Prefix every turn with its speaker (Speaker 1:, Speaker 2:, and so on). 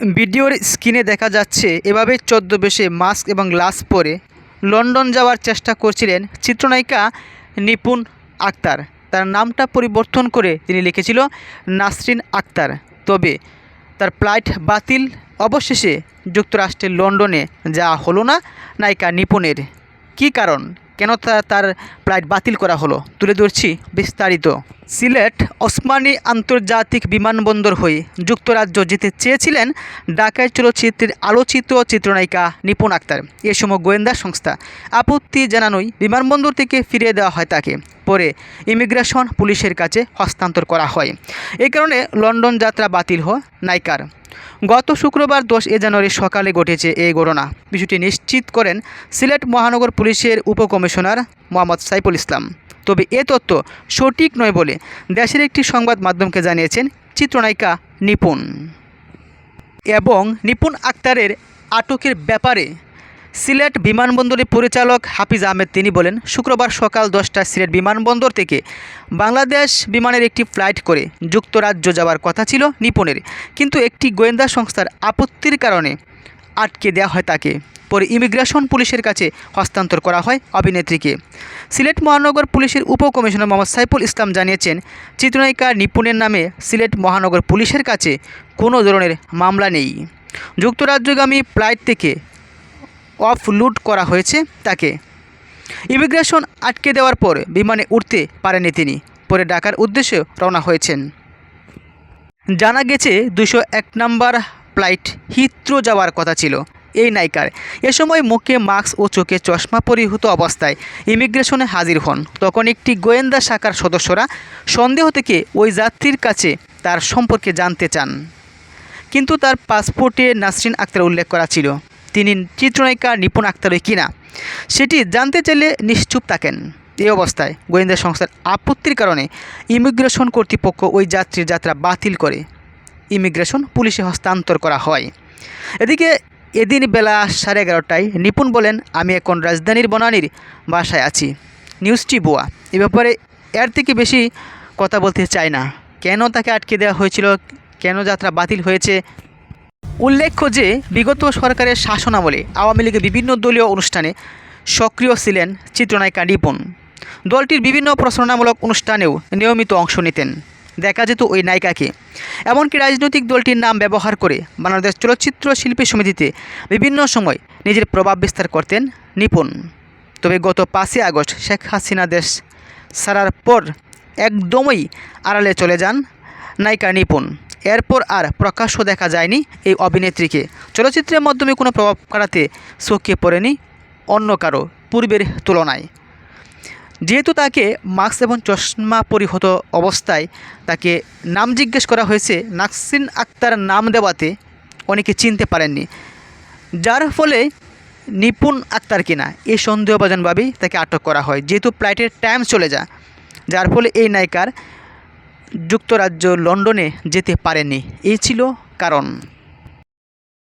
Speaker 1: ভিডিওর স্ক্রিনে দেখা যাচ্ছে, এভাবে চোদ্দ বেশে মাস্ক এবং গ্লাস পরে লন্ডন যাওয়ার চেষ্টা করছিলেন চিত্রনায়িকা নিপুণ আক্তার। তার নামটা পরিবর্তন করে তিনি লিখেছিল নাসরিন আক্তার। তবে তার ফ্লাইট বাতিল, অবশেষে যুক্তরাষ্ট্রের লন্ডনে যা হলো না নায়িকা নিপুণের। কী কারণ? কেন তার ফ্লাইট বাতিল করা হলো? তুলে ধরছি বিস্তারিত। সিলেট ওসমানী আন্তর্জাতিক বিমানবন্দর হয়ে যুক্তরাজ্য যেতে চেয়েছিলেন ঢাকায় চলচ্চিত্রের আলোচিত চিত্রনায়িকা নিপুণ আক্তার। এ সময় গোয়েন্দা সংস্থা আপত্তি জানানোই বিমানবন্দর থেকে ফিরিয়ে দেওয়া হয় তাকে। পরে ইমিগ্রেশন পুলিশের কাছে হস্তান্তর করা হয়। এই কারণে লন্ডন যাত্রা বাতিল হয় নায়িকার। গত শুক্রবার দশ এ জানুয়ারি সকালে ঘটেছে এই ঘটনা। বিষয়টি নিশ্চিত করেন সিলেট মহানগর পুলিশের উপকমিশনার মোহাম্মদ সাইফুল ইসলাম। তবে এ তথ্য সঠিক নয় বলে দেশের একটি সংবাদ মাধ্যমকে জানিয়েছেন চিত্রনায়িকা নিপুণ। এবং নিপুণ আক্তারের আটকের ব্যাপারে সিলেট বিমানবন্দরের পরিচালক হাফিজ আহমেদ তিনি বলেন, শুক্রবার সকাল দশটায় সিলেট বিমানবন্দর থেকে বাংলাদেশ বিমানের একটি ফ্লাইট করে যুক্তরাজ্য যাওয়ার কথা ছিল নিপুণের কিন্তু একটি গোয়েন্দা সংস্থার আপত্তির কারণে আটকে দেওয়া হয় তাকে। পরে ইমিগ্রেশন পুলিশের কাছে হস্তান্তর করা হয় অভিনেত্রীকে। সিলেট মহানগর পুলিশের উপকমিশনার মোহাম্মদ সাইফুল ইসলাম জানিয়েছেন, চিত্রনায়িকা নিপুণের নামে সিলেট মহানগর পুলিশের কাছে কোনো ধরনের মামলা নেই। যুক্তরাজ্যগামী ফ্লাইট থেকে অফলোড করা হয়েছে তাকে। ইমিগ্রেশন আটকে দেওয়ার পর বিমানে উঠতে পারেনি তিনি, পরে ঢাকার উদ্দেশ্যে রওনা হয়েছেন। জানা গেছে দুশো এক নম্বর ফ্লাইট হিথ্রো যাওয়ার কথা ছিল। এই নায়িকার এ সময় মুখে মাস্ক ও চোখে চশমা পরিহিত অবস্থায় ইমিগ্রেশনে হাজির হন। তখন একটি গোয়েন্দা শাখার সদস্যরা সন্দেহ থেকে ওই যাত্রীর কাছে তার সম্পর্কে জানতে চান। কিন্তু তার পাসপোর্টে নাসরিন আক্তার উল্লেখ করা ছিল। তিনি চিত্রনায়িকা নিপুণ আক্তারই কিনা, সেটি জানতে চাইলে নিশ্চুপ থাকেন। এই অবস্থায় গোয়েন্দা সংস্থার আপত্তির কারণে ইমিগ্রেশন কর্তৃপক্ষ ওই যাত্রীর যাত্রা বাতিল করে। ইমিগ্রেশন পুলিশে হস্তান্তর করা হয়। এদিকে এদিন বেলা সাড়ে এগারোটায় নিপুণ বলেন, আমি এখন রাজধানীর বনানীর বাসায় আছি। নিউজটি বোয়া এ ব্যাপারে এর থেকে বেশি কথা বলতে চাই না। কেন তাকে আটকে দেওয়া হয়েছিল? কেন যাত্রা বাতিল হয়েছে? উল্লেখ্য যে, বিগত সরকারের শাসনামলে আওয়ামী লীগের বিভিন্ন দলীয় অনুষ্ঠানে সক্রিয় ছিলেন চিত্রনায়িকা নিপুণ দলটির বিভিন্ন প্রচারণামূলক অনুষ্ঠানেও নিয়মিত অংশ নিতেন। দেখা যেত ওই নায়িকাকে। এমনকি রাজনৈতিক দলটির নাম ব্যবহার করে বাংলাদেশ চলচ্চিত্র শিল্পী সমিতিতে বিভিন্ন সময় নিজের প্রভাব বিস্তার করতেন নিপুণ তবে গত পাঁচই আগস্ট শেখ হাসিনা দেশ ছাড়ার পর একদমই আড়ালে চলে যান নায়িকা নিপুণ এরপর আর প্রকাশ্য দেখা যায়নি এই অভিনেত্রীকে। চলচ্চিত্রের মাধ্যমে কোনো প্রভাব কাটাতে চোখে পড়েনি অন্য কারও পূর্বের তুলনায়। যেহেতু তাকে মাস্ক এবং চশমা পরিহত অবস্থায় তাকে নাম জিজ্ঞেস করা হয়েছে নাকসিন আক্তার নাম দেওয়াতে অনেকে চিনতে পারেননি। যার ফলে নিপুণ আক্তার কিনা এই সন্দেহভাজনভাবেই তাকে আটক করা হয়। যেহেতু ফ্লাইটের টাইম চলে যায়, যার ফলে এই নায়িকার যুক্তরাজ্য লন্ডনে যেতে পারেনি। এই ছিল কারণ।